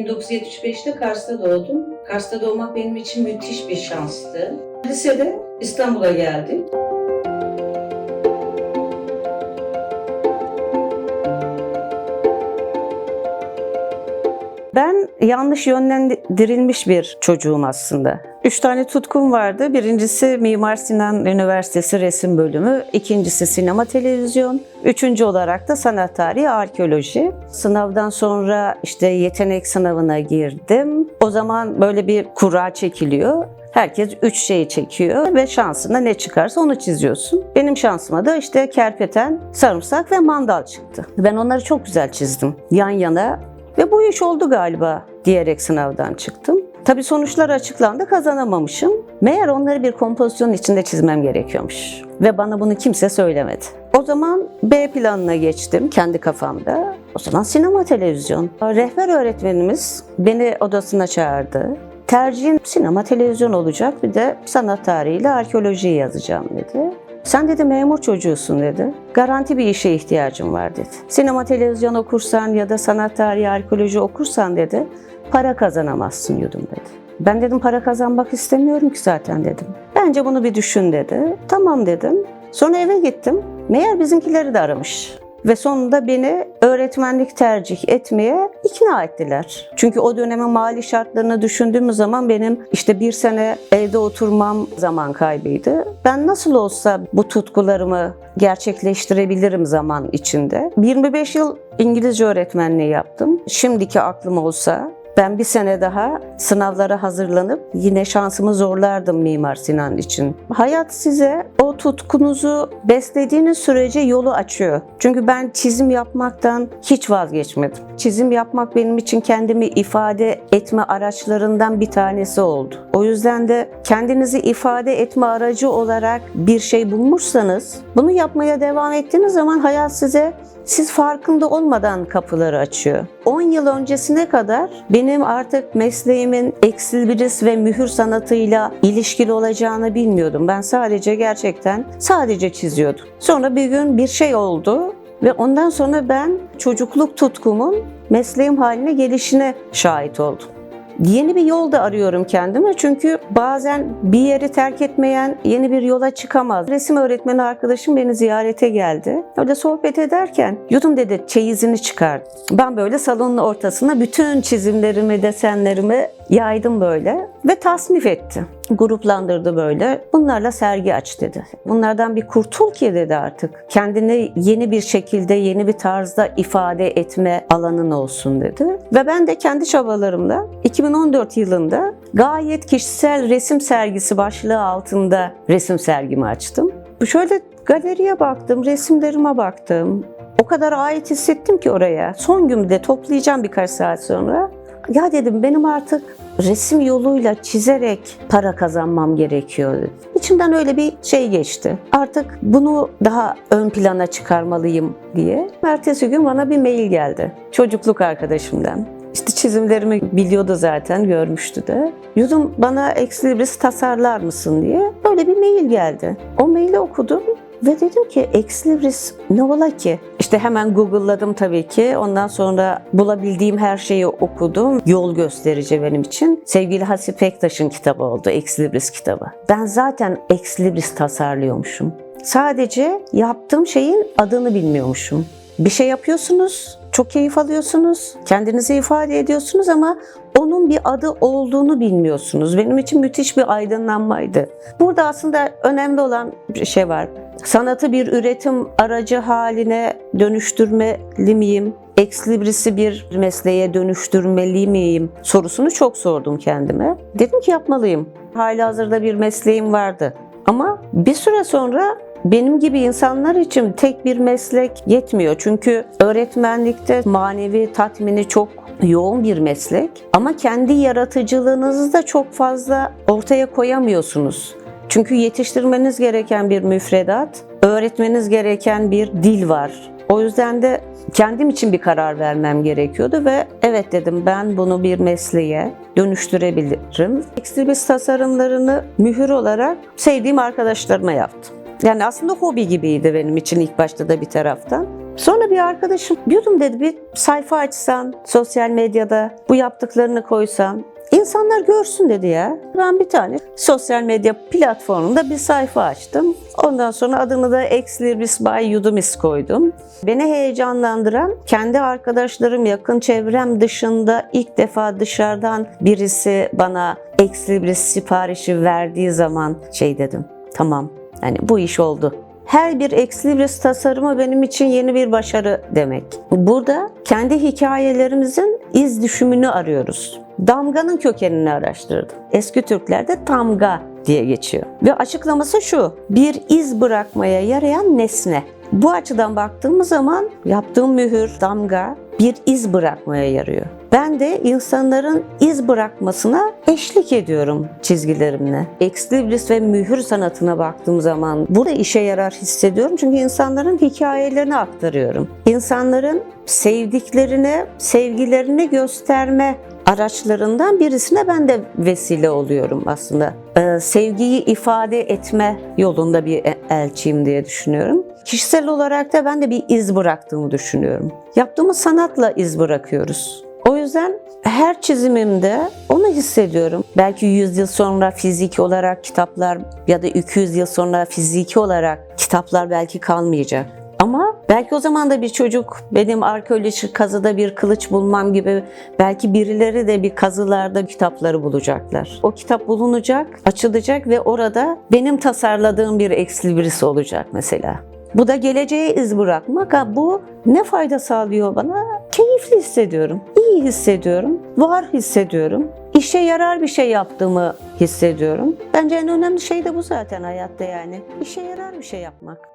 1975'te Kars'ta doğdum. Kars'ta doğmak benim için müthiş bir şanstı. Lisede İstanbul'a geldim. Ben yanlış yönlendirilmiş bir çocuğum aslında. Üç tane tutkum vardı. Birincisi Mimar Sinan Üniversitesi Resim Bölümü, ikincisi sinema televizyon, üçüncü olarak da sanat tarihi, arkeoloji. Sınavdan sonra işte yetenek sınavına girdim. O zaman böyle bir kura çekiliyor. Herkes üç şeyi çekiyor ve şansına ne çıkarsa onu çiziyorsun. Benim şansıma da işte kerpeten, sarımsak ve mandal çıktı. Ben onları çok güzel çizdim. Yan yana ve bu iş oldu galiba diyerek sınavdan çıktım. Tabii sonuçlar açıklandı kazanamamışım. Meğer onları bir kompozisyon içinde çizmem gerekiyormuş. Ve bana bunu kimse söylemedi. O zaman B planına geçtim kendi kafamda. O zaman sinema televizyon. Rehber öğretmenimiz beni odasına çağırdı. Tercihin sinema televizyon olacak bir de sanat tarihiyle arkeolojiyi yazacağım dedi. Sen dedi memur çocuğusun dedi. Garanti bir işe ihtiyacın var dedi. Sinema televizyon okursan ya da sanat tarihi arkeoloji okursan dedi para kazanamazsın yudum dedi. Ben dedim para kazanmak istemiyorum ki zaten dedim. Bence bunu bir düşün dedi. Tamam dedim. Sonra eve gittim. Meğer bizimkileri de aramış. Ve sonunda beni öğretmenlik tercih etmeye ikna ettiler. Çünkü o dönemin mali şartlarını düşündüğümüz zaman benim işte bir sene evde oturmam zaman kaybıydı. Ben nasıl olsa bu tutkularımı gerçekleştirebilirim zaman içinde. 25 yıl İngilizce öğretmenliği yaptım. Şimdiki aklım olsa ben bir sene daha sınavlara hazırlanıp yine şansımı zorlardım Mimar Sinan için. Hayat size o tutkunuzu beslediğiniz sürece yolu açıyor. Çünkü ben çizim yapmaktan hiç vazgeçmedim. Çizim yapmak benim için kendimi ifade etme araçlarından bir tanesi oldu. O yüzden de kendinizi ifade etme aracı olarak bir şey bulmuşsanız bunu yapmaya devam ettiğiniz zaman hayat size siz farkında olmadan kapıları açıyor. 10 yıl öncesine kadar benim artık mesleğimin eksilbris ve mühür sanatıyla ilişkili olacağını bilmiyordum. Ben sadece gerçekten sadece çiziyordum. Sonra bir gün bir şey oldu ve ondan sonra ben çocukluk tutkumun mesleğim haline gelişine şahit oldum. Yeni bir yol da arıyorum kendime çünkü bazen bir yeri terk etmeyen yeni bir yola çıkamaz. Resim öğretmeni arkadaşım beni ziyarete geldi. Öyle sohbet ederken yudum dedi çeyizini çıkar. Ben böyle salonun ortasına bütün çizimlerimi, desenlerimi yaydım böyle ve tasnif etti. Gruplandırdı böyle. Bunlarla sergi aç dedi. Bunlardan bir kurtul ki dedi artık. Kendini yeni bir şekilde, yeni bir tarzda ifade etme alanın olsun dedi. Ve ben de kendi çabalarımla 2014 yılında gayet kişisel resim sergisi başlığı altında resim sergimi açtım. Şöyle galeriye baktım, resimlerime baktım. O kadar ait hissettim ki oraya. Son günde toplayacağım birkaç saat sonra. Ya dedim benim artık resim yoluyla çizerek para kazanmam gerekiyor. İçimden öyle bir şey geçti. Artık bunu daha ön plana çıkarmalıyım diye. Ertesi gün bana bir mail geldi. Çocukluk arkadaşımdan. İşte çizimlerimi biliyordu zaten, görmüştü de. Yudum bana Exlibris tasarlar mısın diye böyle bir mail geldi. O maili okudum ve dedim ki Exlibris ne ola ki? İşte hemen Google'ladım tabii ki. Ondan sonra bulabildiğim her şeyi okudum. Yol gösterici benim için. Sevgili Hasip Pektaş'ın kitabı oldu. Exlibris kitabı. Ben zaten Exlibris tasarlıyormuşum. Sadece yaptığım şeyin adını bilmiyormuşum. Bir şey yapıyorsunuz, çok keyif alıyorsunuz, kendinizi ifade ediyorsunuz ama onun bir adı olduğunu bilmiyorsunuz. Benim için müthiş bir aydınlanmaydı. Burada aslında önemli olan bir şey var. Sanatı bir üretim aracı haline dönüştürmeli miyim? Ekslibris'i bir mesleğe dönüştürmeli miyim? Sorusunu çok sordum kendime. Dedim ki yapmalıyım. Hali hazırda bir mesleğim vardı. Ama bir süre sonra benim gibi insanlar için tek bir meslek yetmiyor. Çünkü öğretmenlikte manevi tatmini çok yoğun bir meslek ama kendi yaratıcılığınızı da çok fazla ortaya koyamıyorsunuz. Çünkü yetiştirmeniz gereken bir müfredat, öğretmeniz gereken bir dil var. O yüzden de kendim için bir karar vermem gerekiyordu ve evet dedim ben bunu bir mesleğe dönüştürebilirim. Ekstribis tasarımlarını mühür olarak sevdiğim arkadaşlarıma yaptım. Yani aslında hobi gibiydi benim için ilk başta da bir taraftan. Sonra bir arkadaşım diyordum dedi bir sayfa açsan sosyal medyada bu yaptıklarını koysan insanlar görsün dedi ya. Ben bir tane sosyal medya platformunda bir sayfa açtım. Ondan sonra adını da Exlibris by Udumis koydum. Beni heyecanlandıran kendi arkadaşlarım, yakın çevrem dışında ilk defa dışarıdan birisi bana Exlibris siparişi verdiği zaman şey dedim. Tamam yani bu iş oldu. Her bir Exlibris tasarımı benim için yeni bir başarı demek. Burada kendi hikayelerimizin iz düşümünü arıyoruz. Damganın kökenini araştırdım. Eski Türklerde tamga diye geçiyor. Ve açıklaması şu, bir iz bırakmaya yarayan nesne. Bu açıdan baktığımız zaman yaptığım mühür, damga bir iz bırakmaya yarıyor. Ben de insanların iz bırakmasına eşlik ediyorum çizgilerimle. Exlibris ve mühür sanatına baktığım zaman burada işe yarar hissediyorum. Çünkü insanların hikayelerini aktarıyorum. İnsanların sevdiklerine, sevgilerini gösterme araçlarından birisine ben de vesile oluyorum aslında. Ee, sevgiyi ifade etme yolunda bir e- elçiyim diye düşünüyorum. Kişisel olarak da ben de bir iz bıraktığımı düşünüyorum. Yaptığımız sanatla iz bırakıyoruz. O yüzden her çizimimde onu hissediyorum. Belki 100 yıl sonra fiziki olarak kitaplar ya da 200 yıl sonra fiziki olarak kitaplar belki kalmayacak. Ama belki o zaman da bir çocuk benim arkeolojik kazıda bir kılıç bulmam gibi belki birileri de bir kazılarda kitapları bulacaklar. O kitap bulunacak, açılacak ve orada benim tasarladığım bir eksilibris olacak mesela. Bu da geleceğe iz bırakmak. Ha, bu ne fayda sağlıyor bana? Keyifli hissediyorum, hissediyorum, var hissediyorum. İşe yarar bir şey yaptığımı hissediyorum. Bence en önemli şey de bu zaten hayatta yani. İşe yarar bir şey yapmak.